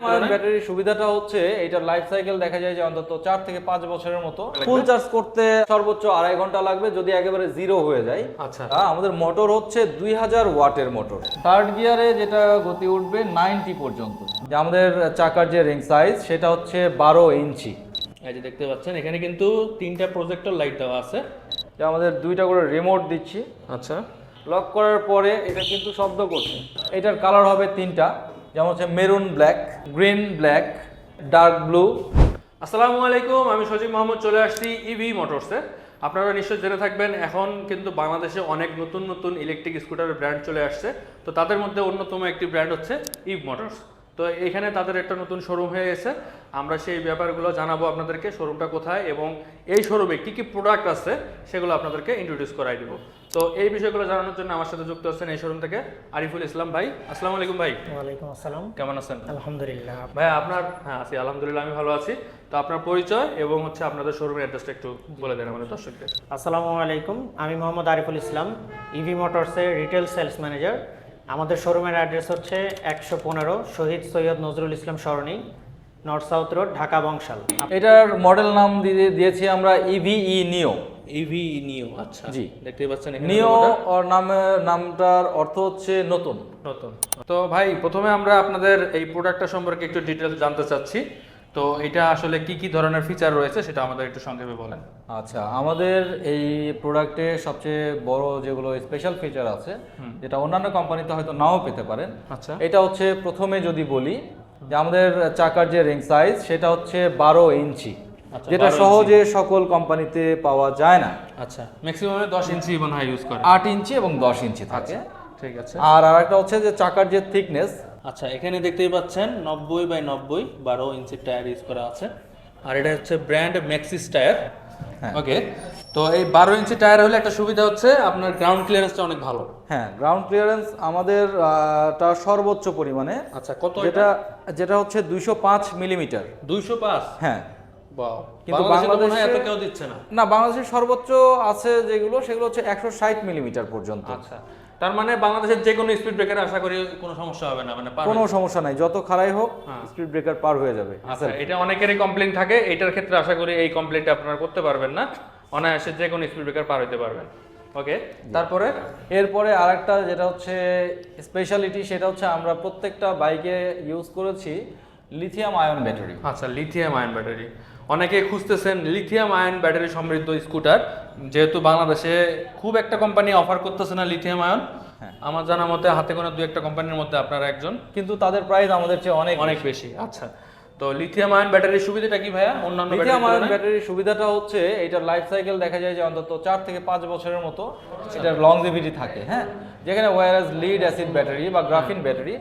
ব্যাটারির সুবিধাটা হচ্ছে এটার লাইফ সাইকেল দেখা যায় যে অন্তত চার থেকে পাঁচ বছরের মতো। ফুল চার্জ করতে সর্বোচ্চ আড়াই ঘণ্টা লাগবে যদি একেবারে জিরো হয়ে যায়। আচ্ছা। আমাদের মোটর হচ্ছে দুই হাজার ওয়াটের মোটর থার্ড গিয়ারে যেটা গতি উঠবে নাইনটি পর্যন্ত। আমাদের চাকার যে রিং সাইজ সেটা হচ্ছে বারো ইঞ্চি। এই যে দেখতে পাচ্ছেন এখানে কিন্তু তিনটা প্রজেক্টর লাইট দেওয়া আছে। যে আমাদের দুইটা করে রিমোট দিচ্ছি। আচ্ছা। লক করার পরে এটা কিন্তু শব্দ করছে। এটার কালার হবে তিনটা। যেমন হচ্ছে maroon black, green black, dark blue. আসসালামু আলাইকুম, আমি সজীব মোহাম্মদ, চলে আসছি ইভি মোটরসে। আপনারা নিশ্চয়ই জেনে থাকবেন, এখন কিন্তু বাংলাদেশে অনেক নতুন নতুন ইলেকট্রিক স্কুটারের ব্র্যান্ড চলে আসছে। তো তাদের মধ্যে অন্যতম একটি ব্র্যান্ড হচ্ছে ইভ মোটরস। তো এখানে তাদের একটা নতুন শোরুম হয়ে গেছে। আমরা সেই ব্যাপারগুলো জানাব আপনাদেরকে শোরুমটা কোথায় এবং এই শোরুমে কী কী প্রোডাক্ট আছে, সেগুলো আপনাদেরকে ইন্ট্রোডিউস করাই দিব। তো এই বিষয়গুলো জানানোর জন্য আমার সাথে যুক্ত আছেন এই শোরুম থেকে আরিফুল ইসলাম ভাই। আসসালামু আলাইকুম ভাই। ওয়ালাইকুম আসসালাম। কেমন আছেন? আলহামদুলিল্লাহ। ভাই আপনার হ্যাঁ আছি আলহামদুলিল্লাহ আমি ভালো আছি। তো আপনার পরিচয় এবং হচ্ছে আপনাদের শোরুমের অ্যাড্রেসটা একটু বলে দেন আমাদের দর্শকদের। আসসালামু আলাইকুম আমি মোহাম্মদ আরিফুল ইসলাম ইভি মোটরসের রিটেল সেলস ম্যানেজার আমাদের শোরুমের অ্যাড্রেস হচ্ছে একশো পনেরো শহীদ সৈয়দ নজরুল ইসলাম সরণি north south road Dhaka Bangshal. এটার মডেল নাম দিয়ে দিয়েছি আমরা E ইভিই নিও ইভি নিও আচ্ছা। জি। দেখতেই পাচ্ছেন নিও ওর নামে নামটার অর্থ হচ্ছে নতুন। নতুন। তো ভাই প্রথমে আমরা আপনাদের এই প্রোডাক্টটা সম্পর্কে একটু ডিটেলস জানতে চাচ্ছি। তো এটা আসলে কি কি ধরনের ফিচার রয়েছে সেটা আমাদের একটু সংক্ষেপে বলেন। আচ্ছা আমাদের এই প্রোডাক্টে সবচেয়ে বড় যেগুলো স্পেশাল ফিচার আছে যেটা অন্যান্য কোম্পানিতে হয়তো নাও পেতে পারেন। আচ্ছা। এটা হচ্ছে প্রথমে যদি বলি যে আমাদের চাকার যে রিং সাইজ সেটা হচ্ছে বারো ইঞ্চি। যেটা সহজে সকল কোম্পানিতে পাওয়া যায় না। আচ্ছা ম্যাক্সিমামে দশ ইঞ্চি মনে হয় ইউজ করে। আট ইঞ্চি এবং দশ ইঞ্চি থাকে। ঠিক আছে। আর আরেকটা হচ্ছে যে চাকার যে থিকনেস আচ্ছা এখানে দেখতেই পাচ্ছেন নব্বই বাই নব্বই বারো ইঞ্চির টায়ার ইউজ করা আছে। আর এটা হচ্ছে ব্র্যান্ড ম্যাক্সিস টায়ার হ্যাঁ। ওকে তো এই বারো ইঞ্চি টায়ার হলে একটা সুবিধা হচ্ছে আপনার গ্রাউন্ড ক্লিয়ারেন্সটা অনেক ভালো। হ্যাঁ গ্রাউন্ড ক্লিয়ারেন্স আমাদের টা সর্বোচ্চ পরিমাণে। আচ্ছা কত যেটা যেটা হচ্ছে দুইশো পাঁচ মিলিমিটার দুইশো পাঁচ? হ্যাঁ। কিন্তু কিন্তু বাংলাদেশে তো হয় এত বাংলাদেশে- কেউ দিচ্ছে না। না বাংলাদেশের সর্বোচ্চ আছে যেগুলো সেগুলো হচ্ছে একশো ষাট মিলিমিটার পর্যন্ত। আচ্ছা। তার মানে বাংলাদেশের যে কোনো স্পিড ব্রেকারে আশা করি কোনো সমস্যা হবে না মানে কোনো সমস্যা নাই যত খারাই হোক হ্যাঁ। স্পিড ব্রেকার পার হয়ে যাবে। আচ্ছা এটা অনেকেরই কমপ্লেন থাকে এটার ক্ষেত্রে আশা করি এই কমপ্লেনটা আপনারা করতে পারবেন না। অনায়াসে যে কোনো স্পিড ব্রেকার পার হতে পারবেন। ওকে তারপরে? এরপরে আরেকটা যেটা হচ্ছে স্পেশালিটি সেটা হচ্ছে আমরা প্রত্যেকটা বাইকে ইউজ করেছি লিথিয়াম আয়ন ব্যাটারি আচ্ছা লিথিয়াম আয়ন ব্যাটারি অনেকে খুঁজতেছেন লিথিয়াম আয়ন ব্যাটারি সমৃদ্ধ স্কুটার যেহেতু বাংলাদেশে খুব একটা কোম্পানি অফার করতেছে না লিথিয়াম আয়ন আমার জানা মতে হাতে কোনো দু একটা কোম্পানির মধ্যে আপনারা একজন। কিন্তু তাদের প্রাইস আমাদের চেয়ে অনেক অনেক বেশি। আচ্ছা। তো লিথিয়াম আয়ন ব্যাটারির সুবিধাটা কি ভাইয়া? অন্যান্য লিথিয়াম আয়ন ব্যাটারির সুবিধাটা হচ্ছে এটার লাইফ সাইকেল দেখা যায় যে অন্তত চার থেকে পাঁচ বছরের মতো এটার লংজিভিটি থাকে হ্যাঁ? যেখানে ওয়ারাস লিড অ্যাসিড ব্যাটারি বা গ্রাফিন ব্যাটারি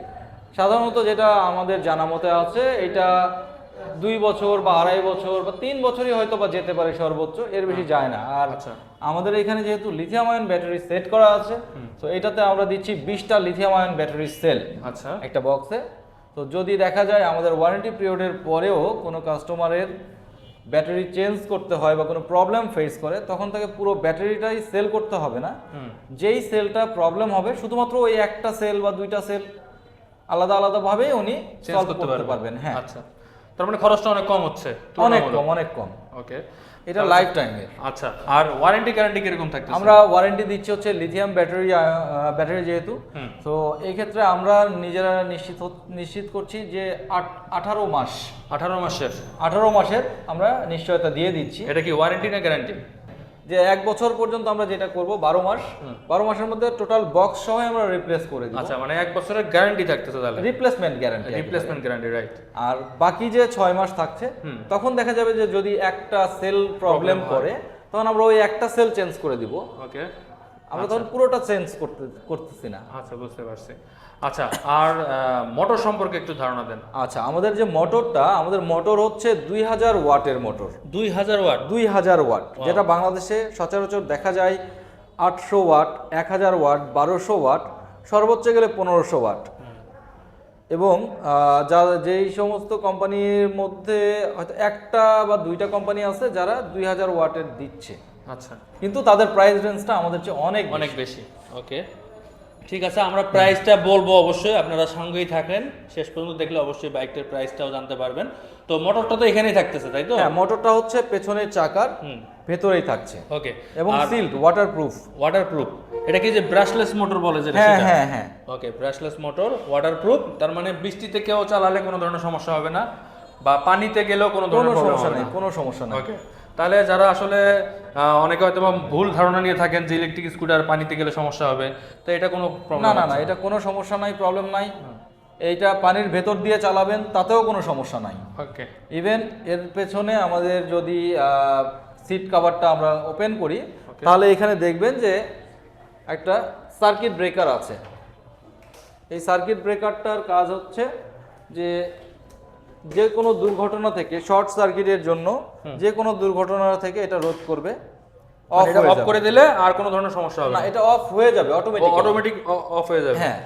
সাধারণত যেটা আমাদের জানা মতে আছে এটা দুই বছর বা আড়াই বছর বা তিন বছরই হয়তো বা যেতে পারে সর্বোচ্চ এর বেশি যায় না। আর আচ্ছা। আমাদের এখানে যেহেতু লিথিয়াম আয়ন ব্যাটারি সেট করা আছে তো এটাতে আমরা দিচ্ছি বিশটা লিথিয়াম আয়ন ব্যাটারি সেল আচ্ছা। একটা বক্সে তো যদি দেখা যায় আমাদের ওয়ারেন্টি পিরিয়ডের পরেও কোনো কাস্টমারের ব্যাটারি চেঞ্জ করতে হয় বা কোনো প্রবলেম ফেস করে তখন তাকে পুরো ব্যাটারিটাই সেল করতে হবে না। যেই সেলটা প্রবলেম হবে শুধুমাত্র ওই একটা সেল বা দুইটা সেল আলাদা আলাদাভাবে উনি সলভ করতে পারবেন হ্যাঁ। আচ্ছা। তার মানে খরচটা অনেক কম হচ্ছে অনেক কম অনেক কম। ওকে। এটা লাইফ টাইমের আচ্ছা আর ওয়ারেন্টি গ্যারান্টি কীরকম থাকতেছে? আমরা ওয়ারেন্টি দিচ্ছি হচ্ছে লিথিয়াম ব্যাটারি ব্যাটারি যেহেতু। তো এই ক্ষেত্রে আমরা নিজেরা নিশ্চিত নিশ্চিত করছি যে আঠারো মাস আঠারো মাসের। আঠারো মাসের আমরা নিশ্চয়তা দিয়ে দিচ্ছি। এটা কি ওয়ারেন্টি না গ্যারান্টি যে এক বছর পর্যন্ত আমরা যেটা করব বারো মাস বারো মাসের মধ্যে টোটাল বক্স সহ আমরা রিপ্লেস করে দিই আচ্ছা মানে এক বছরের গ্যারান্টি থাকতেছে তাহলে? Replacement guarantee replacement guarantee right আর বাকি যে ছয় মাস থাকছে তখন দেখা যাবে যে যদি একটা সেল প্রবলেম করে তখন আমরা ওই একটা সেল চেঞ্জ করে দিব। ওকে আমরা তখন পুরোটা চেঞ্জ করতে করতেছি না। আচ্ছা বুঝতে পারছি। আচ্ছা আর মোটর সম্পর্কে একটু ধারণা দেন। আচ্ছা আমাদের যে মোটরটা আমাদের মোটর হচ্ছে দুই হাজার ওয়াটের মোটর দুই হাজার ওয়াট? দুই হাজার ওয়াট যেটা বাংলাদেশে সচরাচর দেখা যায় আটশো ওয়াট এক হাজার ওয়াট বারোশো ওয়াট সর্বোচ্চ গেলে পনেরোশো ওয়াট। এবং যা যেই সমস্ত কোম্পানির মধ্যে হয়তো একটা বা দুইটা কোম্পানি আছে যারা দুই হাজার ওয়াটের দিচ্ছে। আচ্ছা। কিন্তু তাদের প্রাইস রেঞ্জটা আমাদের চেয়ে অনেক অনেক বেশি। ওকে ঠিক আছে আমরা প্রাইসটা বলব অবশ্যই আপনারা সঙ্গেই থাকেন। শেষ পর্যন্ত দেখলে অবশ্যই বাইকটার প্রাইসটাও জানতে পারবেন। তো মোটরটা তো এখানেই থাকতেছে তাই তো? হ্যাঁ মোটরটা হচ্ছে পেছনের চাকার হুম। ভেতরেই থাকছে। ওকে এবং সিল্ড ওয়াটারপ্রুফ ওয়াটারপ্রুফ এটা কি যে ব্রাশলেস মোটর বলে যেটা হ্যাঁ হ্যাঁ হ্যাঁ। ওকে ব্রাশলেস মোটর ওয়াটারপ্রুফ তার মানে বৃষ্টিতে কেউ চালালে কোনো ধরনের সমস্যা হবে না বা পানিতে গেলেও কোনো কোনো ধরনের সমস্যা নেই কোনো সমস্যা নেই। ওকে তাহলে যারা আসলে অনেকে হয়তো ভুল ধারণা নিয়ে থাকেন যে ইলেকট্রিক স্কুটার পানিতে গেলে সমস্যা হবে তো এটা কোনো না না না এটা কোনো সমস্যা নাই প্রবলেম নাই। এইটা পানির ভেতর দিয়ে চালাবেন তাতেও কোনো সমস্যা নাই। ওকে ইভেন এর পেছনে আমাদের যদি সিট কাভারটা আমরা ওপেন করি তাহলে এখানে দেখবেন যে একটা সার্কিট ব্রেকার আছে। এই সার্কিট ব্রেকারটার কাজ হচ্ছে যে যে কোনো দুর্ঘটনা থেকে শর্ট সার্কিটের জন্য যে কোনো দুর্ঘটনা থেকে এটা রোধ করবে। অফ অফ করে দিলে আর কোনো ধরনের সমস্যা হবে না না। এটা অফ হয়ে যাবে অটোমেটিক অটোমেটিক অফ হয়ে যাবে। হ্যাঁ।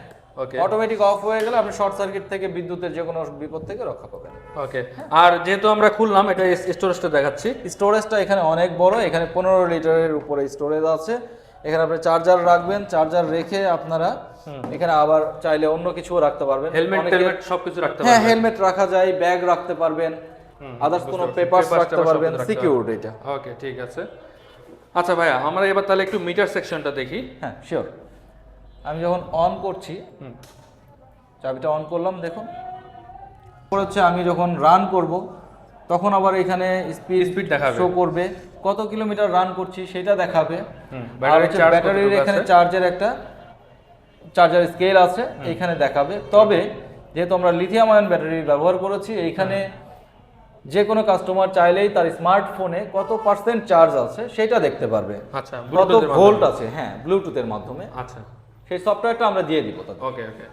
ওকে অটোমেটিক অফ হয়ে গেলে আপনি শর্ট সার্কিট থেকে বিদ্যুতের যে কোনো বিপদ থেকে রক্ষা পাবেন। ওকে আর যেহেতু আমরা খুললাম এটা স্টোরেজটা দেখাচ্ছি। স্টোরেজটা এখানে অনেক বড় এখানে পনেরো লিটারের উপরে স্টোরেজ আছে। এখানে আপনি চার্জার রাখবেন চার্জার রেখে আপনারা এখানে আবার চাইলে অন্য কিছুও রাখতে পারবেন। হেলমেট টেলমেট সবকিছু রাখতে পারবেন। হ্যাঁ হেলমেট রাখা যায় ব্যাগ রাখতে পারবেন। আদার্স কোনো পেপারস রাখতে পারবেন। রাখতে সিকিউর এটা ওকে ঠিক আছে। আচ্ছা ভাইয়া আমরা এবার তাহলে একটু মিটার সেকশনটা দেখি। হ্যাঁ শিওর আমি যখন অন করছি হুম। চাবিটা অন করলাম দেখুন। হচ্ছে আমি যখন রান করব তখন আবার এখানে স্পিড স্পিড দেখাবে। শো করবে। কত কিলোমিটার রান করছি সেটা দেখাবে। আর ব্যাটারির এখানে? চার্জের একটা চার্জার স্কেল আছে এখানে দেখাবে। তবে যেহেতু আমরা লিথিয়াম আয়ন ব্যাটারি ব্যবহার করেছি এইখানে যে কোনো কাস্টমার চাইলেই তার স্মার্টফোনে কত পার্সেন্ট চার্জ আছে সেটা দেখতে পারবে। আচ্ছা কত ভোল্ট আছে হ্যাঁ ব্লুটুথের মাধ্যমে। আচ্ছা। সেই সফটওয়্যারটা আমরা দিয়ে দিব ওকে ওকে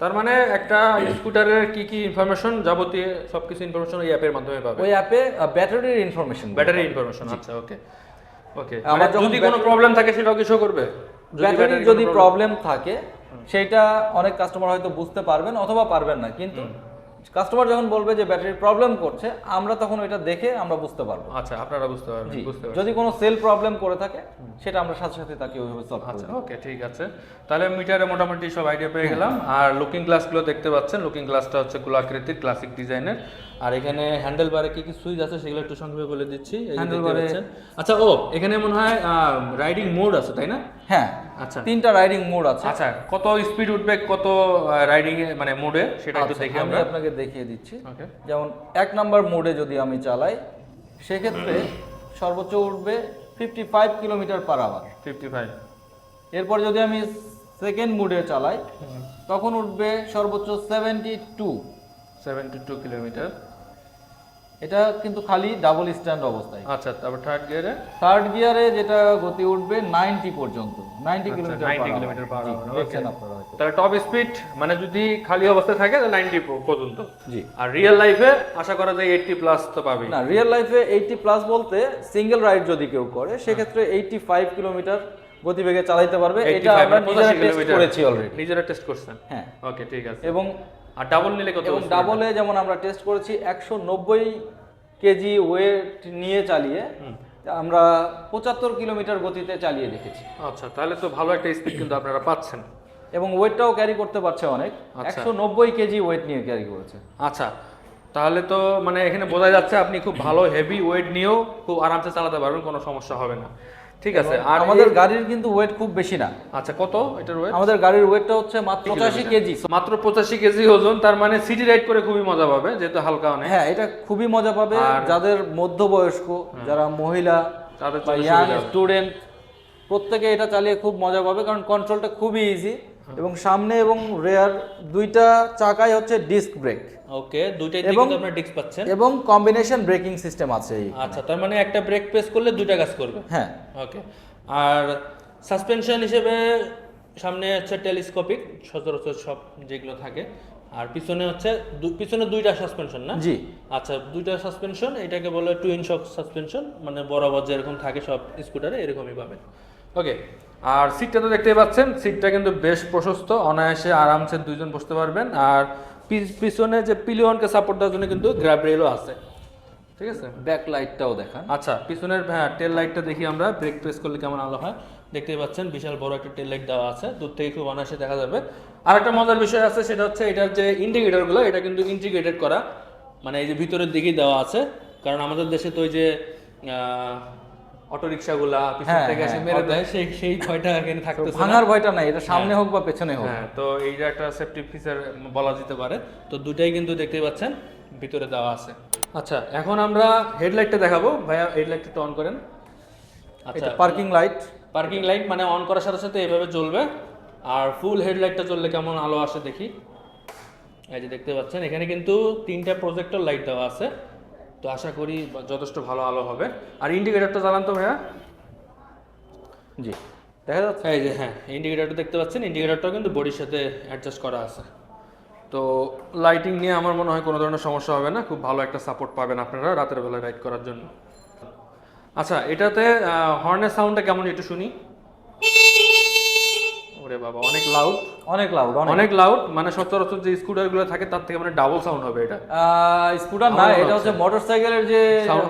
তার মানে একটা স্কুটারের কি কি ইনফরমেশন যাবতীয় সবকিছু ইনফরমেশন ওই অ্যাপের মাধ্যমে পাবে? ওই অ্যাপে ব্যাটারির ইনফরমেশন ব্যাটারি ইনফরমেশন আচ্ছা ওকে ওকে আমার যদি কোনো প্রবলেম থাকে সেটাও কি শো করবে? ব্যাটারির যদি প্রবলেম থাকে সেটা অনেক কাস্টমার হয়তো বুঝতে পারবেন অথবা পারবেন না। কিন্তু কাস্টমার যখন বলবে যে ব্যাটারির প্রবলেম করছে আমরা তখন ওইটা দেখে আমরা বুঝতে পারব। আচ্ছা আপনারা বুঝতে পারবেন বুঝতে পারবেন যদি কোনো সেল প্রবলেম করে থাকে সেটা আমরা সাথে সাথে তাকে ওইভাবে সলভ আচ্ছা ওকে ঠিক আছে। তাহলে মিটারে মোটামুটি সব আইডিয়া পেয়ে গেলাম। আর লুকিং গ্লাসগুলো দেখতে পাচ্ছেন। লুকিং গ্লাসটা হচ্ছে গোলাকৃতির ক্লাসিক ডিজাইনের আর এখানে হ্যান্ডেল বারে কি কি সুইচ আছে সেগুলো একটু সংক্ষেপে বলে দিচ্ছি bar-এ- পাচ্ছেন। আচ্ছা ও এখানে মনে হয় রাইডিং মোড আছে তাই না? হ্যাঁ আচ্ছা। তিনটা রাইডিং মোড আছে। আচ্ছা কত স্পিড উঠবে কত রাইডিং এ মানে মোডে সেটা একটু আচ্ছা, দেখি আমি আমরা আপনাকে দেখিয়ে দিচ্ছি। ওকে যেমন এক নাম্বার মোডে যদি আমি চালাই সেক্ষেত্রে সর্বোচ্চ উঠবে fifty five kilometre per hour fifty five এরপর যদি আমি সেকেন্ড মোডে চালাই তখন উঠবে সর্বোচ্চ seventy two seventy two kilometre এটা কিন্তু খালি ডাবল স্ট্যান্ড অবস্থায়। আচ্ছা তারপর থার্ড গিয়ারে থার্ড গিয়ারে যেটা গতি উঠবে নাইনটি পর্যন্ত নাইনটি আচ্ছা, কিলোমিটার 90 কিলোমিটার. দেখছেন আপনারা তাহলে টপ স্পিড মানে যদি খালি অবস্থায় থাকে তাহলে নাইনটি পর্যন্ত। জি। আর রিয়েল লাইফে আশা করা যায় এইটটি প্লাস তো পাবে না রিয়েল লাইফে এইটটি প্লাস বলতে সিঙ্গেল রাইড যদি কেউ করে সেক্ষেত্রে এইটটি ফাইভ কিলোমিটার গতিবেগে চালাইতে পারবে এটা আমরা মানে নিজেরা টেস্ট। করেছি অলরেডি নিজেরা টেস্ট করছেন। হ্যাঁ। ওকে ঠিক আছে। এবং আর ডাবল নিলে কত এবং ডাবলে যেমন আমরা টেস্ট করেছি একশো নব্বই কেজি ওয়েট নিয়ে চালিয়ে আমরা পঁচাত্তর কিলোমিটার গতিতে চালিয়ে দেখেছি। আচ্ছা তাহলে তো ভালো একটা স্পিড কিন্তু আপনারা পাচ্ছেন। এবং ওয়েটটাও ক্যারি করতে পারছে অনেক। আচ্ছা। একশো নব্বই কেজি ওয়েট নিয়ে ক্যারি করেছে। আচ্ছা তাহলে তো মানে এখানে বোঝা যাচ্ছে আপনি খুব ভালো হেভি ওয়েট নিয়েও খুব আরামসে চালাতে পারবেন কোনো সমস্যা হবে না। ঠিক আছে আর আমাদের গাড়ির কিন্তু ওয়েট খুব বেশি না। আচ্ছা কত এটার ওয়েট আমাদের গাড়ির ওয়েটটা হচ্ছে মাত্র পঁচাশি কেজি। মাত্র পঁচাশি কেজি ওজন তার মানে সিটি রাইড করে খুবই মজা পাবে যেহেতু হালকা অনেক। হ্যাঁ এটা খুবই মজা পাবে যাদের মধ্যবয়স্ক যারা মহিলা তাদের ইয়াং স্টুডেন্ট প্রত্যেকে এটা চালিয়ে খুব মজা পাবে কারণ কন্ট্রোলটা খুবই ইজি এবং সামনে এবং রেয়ার দুইটা চাকাই হচ্ছে ডিস্ক ব্রেক ওকে দুইটাই দিকে এবং- আপনারা ডিস্ক পাচ্ছেন। এবং কম্বিনেশন ব্রেকিং সিস্টেম আছে আচ্ছা তার মানে একটা ব্রেক প্রেস করলে দুইটা কাজ করবে। হ্যাঁ। ওকে আর সাসপেনশন হিসেবে সামনে হচ্ছে টেলিস্কোপিক সচরাচর সব যেগুলো থাকে। আর পিছনে হচ্ছে পিছনে দুইটা সাসপেনশন না? জি। আচ্ছা দুইটা সাসপেনশন এটাকে বলে টুইন শক সাসপেনশন মানে বরাবর যেরকম থাকে সব স্কুটারে এরকমই পাবেন। ওকে আর সিটটা তো দেখতেই পাচ্ছেন সিটটা কিন্তু বেশ প্রশস্ত অনায়াসে আরামসে দুইজন বসতে পারবেন। আর পিছনে যে পিলিয়নকে সাপোর্ট দেওয়ার জন্য কিন্তু গ্র্যাব রেলও আছে। ঠিক আছে? ব্যাক লাইটটাও দেখান। আচ্ছা পিছনের হ্যাঁ টেল লাইটটা দেখি আমরা। ব্রেক প্রেস করলে কেমন আলো হয়? দেখতেই পাচ্ছেন বিশাল বড় একটা টেল লাইট দেওয়া আছে। দূর থেকে খুব অনায়াসে দেখা যাবে। আর একটা মজার বিষয় আছে সেটা হচ্ছে এটার যে ইন্ডিকেটারগুলো এটা কিন্তু ইন্টিগ্রেটেড করা মানে এই যে ভিতরের দিকেই দেওয়া আছে। কারণ আমাদের দেশে তো ওই যে অটো রিক্সাগুলা পিছন হ্যাঁ, থেকে এসে হ্যাঁ, মেরে দেয়। সেই সেই ভয়টা এখানে থাকতেছে ভাঙার ভয়টা নাই এটা সামনে হোক বা পেছনে হোক। হ্যাঁ তো এইটা একটা সেফটি ফিচার বলা যেতে পারে তো দুটাই কিন্তু দেখতেই পাচ্ছেন ভিতরে দেওয়া আছে। আচ্ছা এখন আমরা হেডলাইটটা দেখাবো। ভাইয়া হেডলাইটটা একটু অন করেন। আচ্ছা। পার্কিং লাইট পার্কিং লাইট মানে অন করার সাথে সাথে এভাবে জ্বলবে। আর ফুল হেডলাইটটা জ্বললে কেমন আলো আসে দেখি। এই যে দেখতে পাচ্ছেন এখানে কিন্তু তিনটা প্রজেক্টর লাইট দেওয়া আছে। তো আশা করি যথেষ্ট ভালো আলো হবে। আর ইন্ডিকেটারটা জ্বালান তো ভাইয়া। জি। দেখা যাচ্ছে। এই যে হ্যাঁ ইন্ডিকেটারটা দেখতে পাচ্ছেন। ইন্ডিকেটরটাও কিন্তু বডির সাথে অ্যাডজাস্ট করা আছে। তো লাইটিং নিয়ে আমার মনে হয় কোনো ধরনের সমস্যা হবে না। খুব ভালো একটা সাপোর্ট পাবেন আপনারা রাতের বেলা রাইড করার জন্য। আচ্ছা এটাতে হর্নের সাউন্ডটা কেমন একটু শুনি? ওরে বাবা অনেক লাউড অনেক লাউড অনেক। লাউড মানে সচরাচর যে স্কুটারগুলো থাকে তার থেকে মানে ডাবল সাউন্ড হবে এটা। স্কুটার না এটা হচ্ছে মোটরসাইকেলের যে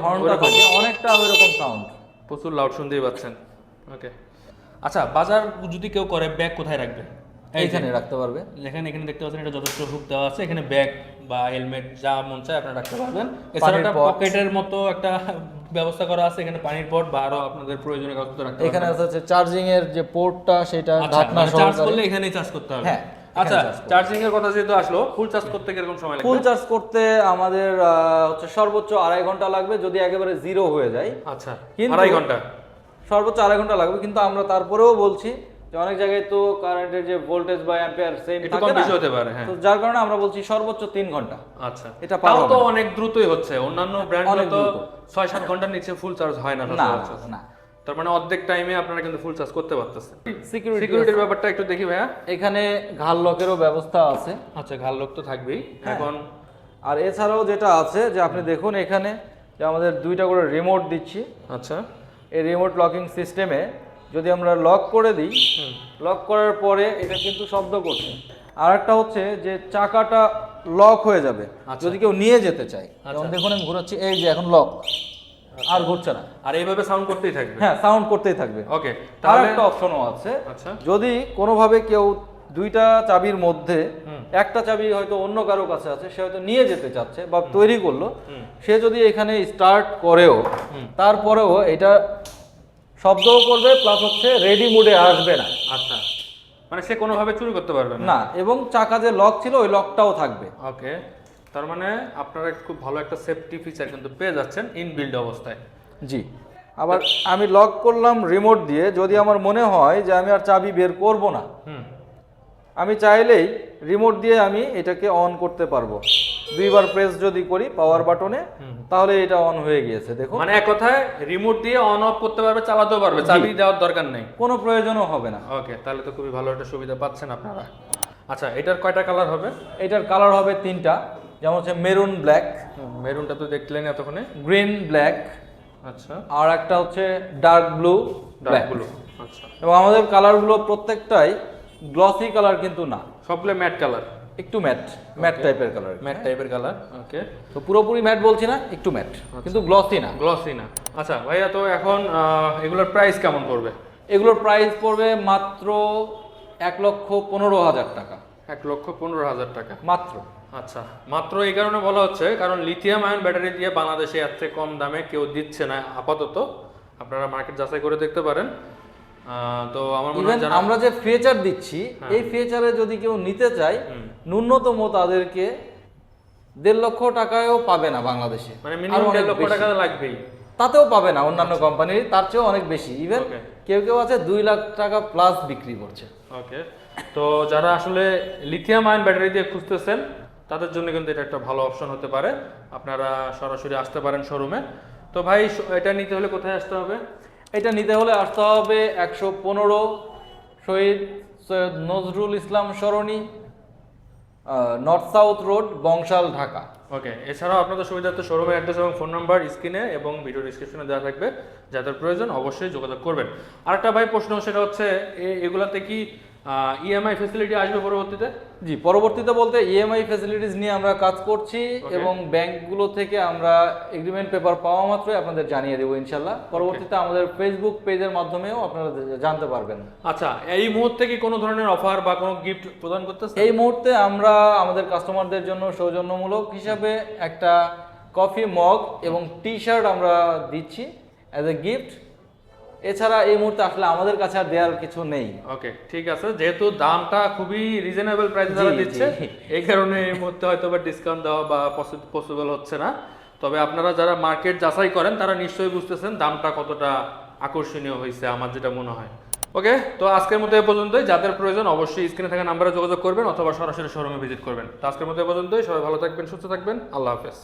হর্নটা থাকে অনেকটা ওইরকম সাউন্ড প্রচুর লাউড শুনতেই পাচ্ছেন। ওকে আচ্ছা বাজার যদি কেউ করে ব্যাগ কোথায় রাখবে? এইখানে রাখতে পারবে। এখানে এখানে দেখতে পাচ্ছেন এটা যথেষ্ট হুক দেওয়া আছে। এখানে ব্যাগ বা হেলমেট যা মন চায় আপনারা রাখতে পারবেন। এছাড়া একটা পকেটের মতো একটা ব্যবস্থা করা আছে এখানে পানির পট বা আরও আপনাদের প্রয়োজনীয় কাগজপত্র রাখতে এখানে আছে চার্জিং এর যে পোর্টটা সেটা ঢাকনা চার্জ করলে এখানেই চার্জ করতে হবে। হ্যাঁ, আচ্ছা চার্জিং এর কথা যেহেতু আসলো ফুল চার্জ করতে কীরকম সময় ফুল চার্জ করতে আমাদের হচ্ছে সর্বোচ্চ আড়াই ঘণ্টা লাগবে যদি একেবারে জিরো হয়ে যায়। আচ্ছা আড়াই ঘণ্টা। সর্বোচ্চ আড়াই ঘণ্টা লাগবে কিন্তু আমরা তারপরেও বলছি যে অনেক জায়গায় তো কারেন্টের যে ভোল্টেজ বা অ্যাম্পিয়ার সেম একটু থাকে না হতে পারে হ্যাঁ। তো যার কারণে আমরা বলছি সর্বোচ্চ তিন ঘণ্টা। আচ্ছা। এটা তাও তো। অনেক দ্রুতই হচ্ছে। অন্যান্য ব্র্যান্ড অনেক তো দ্রুত। ছয় সাত ঘণ্টার নিচে ফুল চার্জ হয় না না সচরাচর। না, না তার মানে অর্ধেক টাইমে আপনারা কিন্তু ফুল চার্জ করতে পারতেছেন। সিকিউরিটি সিকিউরিটির ব্যাপারটা একটু দেখি ভাইয়া। এখানে ঘাল লকেরও ব্যবস্থা আছে। আচ্ছা ঘাল লোক তো থাকবেই। হ্যাঁ। এখন আর এছাড়াও যেটা আছে যে আপনি দেখুন এখানে যে আমাদের দুইটা করে রিমোট দিচ্ছি। আচ্ছা। এই রিমোট লকিং সিস্টেমে যদি আমরা লক করে দিই লক করার পরে এটা কিন্তু শব্দ করছে। আর একটা হচ্ছে যে চাকাটা লক হয়ে যাবে আচ্ছা। যদি কেউ নিয়ে যেতে চায়। যেমন আচ্ছা। দেখুন আমি ঘোরাচ্ছি এই যে এখন লক আর ঘুরছে না। আর এইভাবে সাউন্ড করতেই থাকবে? হ্যাঁ সাউন্ড করতেই থাকবে। ওকে তার একটা অপশনও আছে। আচ্ছা। যদি কোনোভাবে কেউ দুইটা চাবির মধ্যে একটা চাবি হয়তো অন্য কারও কাছে আছে সে হয়তো নিয়ে যেতে চাচ্ছে বা তৈরি করল সে যদি এখানে স্টার্ট করেও তারপরেও এটা শব্দও করবে প্লাস হচ্ছে রেডি মুডে আসবে না। আচ্ছা। মানে সে কোনোভাবে চুরি করতে পারবে না? না এবং চাকা যে লক ছিল ওই লকটাও থাকবে। ওকে তার মানে আপনারা খুব ভালো একটা সেফটি ফিচার কিন্তু পেয়ে যাচ্ছেন ইন বিল্ড অবস্থায়। জি। আবার আমি লক করলাম রিমোট দিয়ে যদি আমার মনে হয় যে আমি আর চাবি বের করব না হুম। আমি চাইলেই রিমোট দিয়ে আমি এটাকে অন করতে পারব। দুইবার প্রেস যদি করি পাওয়ার বাটনে তাহলে এটা অন হয়ে গিয়েছে দেখুন। মানে এক কথায় রিমোট দিয়ে অন অফ করতে পারবে চালাতেও পারবে চাবি দেওয়ার দরকার নেই। কোনো প্রয়োজনও হবে না। ওকে তাহলে তো খুবই ভালো একটা সুবিধা পাচ্ছেন আপনারা। আচ্ছা এটার কয়টা কালার হবে? এটার কালার হবে তিনটা যেমন হচ্ছে মেরুন ব্ল্যাক মেরুনটা তো দেখলেন এতক্ষণে। গ্রিন ব্ল্যাক আচ্ছা। আর একটা হচ্ছে ডার্ক ব্লু ডার্ক ব্লু আচ্ছা। এবং আমাদের কালারগুলো প্রত্যেকটাই গ্লসি কালার কিন্তু না। সবগুলো ম্যাট কালার একটু ম্যাট ম্যাট টাইপের কালার ম্যাট টাইপের কালার ওকে তো পুরোপুরি ম্যাট বলছি না একটু ম্যাট কিন্তু গ্লসি না। গ্লসি না। আচ্ছা ভাইয়া তো এখন এগুলোর প্রাইস কেমন পড়বে? এগুলোর প্রাইস পড়বে মাত্র এক লক্ষ পনেরো হাজার টাকা। এক লক্ষ পনেরো হাজার টাকা। মাত্র। আচ্ছা মাত্র এই কারণে বলা হচ্ছে কারণ লিথিয়াম আয়ন ব্যাটারি দিয়ে বাংলাদেশে এর থেকে কম দামে কেউ দিচ্ছে না আপাতত। আপনারা মার্কেট যাচাই করে দেখতে পারেন। তো আমার মনে হয় আমরা যে ফিচার দিচ্ছি এই ফিচারে যদি কেউ নিতে চায় ন্যূনতম তাদেরকে দেড় লক্ষ টাকায়ও পাবে না বাংলাদেশে। মানে মিনিমাম দেড় লক্ষ টাকা লাগবেই। তাতেও পাবে না অন্যান্য কোম্পানির তার চেয়েও অনেক বেশি। ইভেন কেউ কেউ আছে দুই লাখ টাকা প্লাস বিক্রি করছে। ওকে তো যারা আসলে লিথিয়াম আয়ন ব্যাটারি দিয়ে খুঁজতেছেন তাদের জন্য কিন্তু এটা একটা ভালো অপশন হতে পারে। আপনারা সরাসরি আসতে পারেন শোরুমে তো ভাই এটা নিতে হলে কোথায় আসতে হবে? এটা নিতে হলে আসতে হবে একশো পনেরো শহীদ সৈয়দ নজরুল ইসলাম সরণি north south road Bangshal, Dhaka. Okay, এছাড়াও আপনাদের সুবিধার্থে শোরুমের অ্যাড্রেস এবং ফোন নাম্বার স্ক্রিনে এবং ভিডিও ডিসক্রিপশনে দেওয়া থাকবে। যাদের প্রয়োজন অবশ্যই যোগাযোগ করবেন। আরেকটা ভাই প্রশ্ন, সেটা হচ্ছে এগুলাতে কি ইএমআই ফেসিলিটি আসবে পরবর্তীতে? জি পরবর্তীতে বলতে ইএমআই ফ্যাসিলিটিস নিয়ে আমরা কাজ করছি এবং ব্যাংকগুলো থেকে আমরা এগ্রিমেন্ট পেপার পাওয়া মাত্রই আপনাদের জানিয়ে দেবো ইনশাল্লাহ পরবর্তীতে আমাদের ফেসবুক পেজের মাধ্যমেও আপনারা জানতে পারবেন। আচ্ছা এই মুহূর্তে কি কোনো ধরনের অফার বা কোনো গিফট প্রদান করতেছে এই মুহূর্তে আমরা আমাদের কাস্টমারদের জন্য সৌজন্যমূলক হিসাবে একটা কফি মগ এবং টি শার্ট আমরা দিচ্ছি অ্যাজ এ গিফট এছাড়া এই মুহূর্তে আসলে আমাদের কাছে আর দেওয়ার কিছু নেই। ওকে ঠিক আছে। যেহেতু দামটা খুবই রিজনেবল প্রাইসে তারা দিচ্ছে এই কারণে এই মুহূর্তে হয়তো বা ডিসকাউন্ট দেওয়া বা পসিবল হচ্ছে না। তবে আপনারা যারা মার্কেট যাচাই করেন তারা নিশ্চয়ই বুঝতেছেন দামটা কতটা আকর্ষণীয় হয়েছে আমার যেটা মনে হয়। ওকে তো আজকের মতো এ পর্যন্তই। যাদের প্রয়োজন অবশ্যই স্ক্রিনে থাকা নাম্বারে যোগাযোগ করবেন অথবা সরাসরি শোরুমে ভিজিট করবেন। তো আজকের মতো এ পর্যন্তই। সবাই ভালো থাকবেন সুস্থ থাকবেন। আল্লাহ হাফেজ।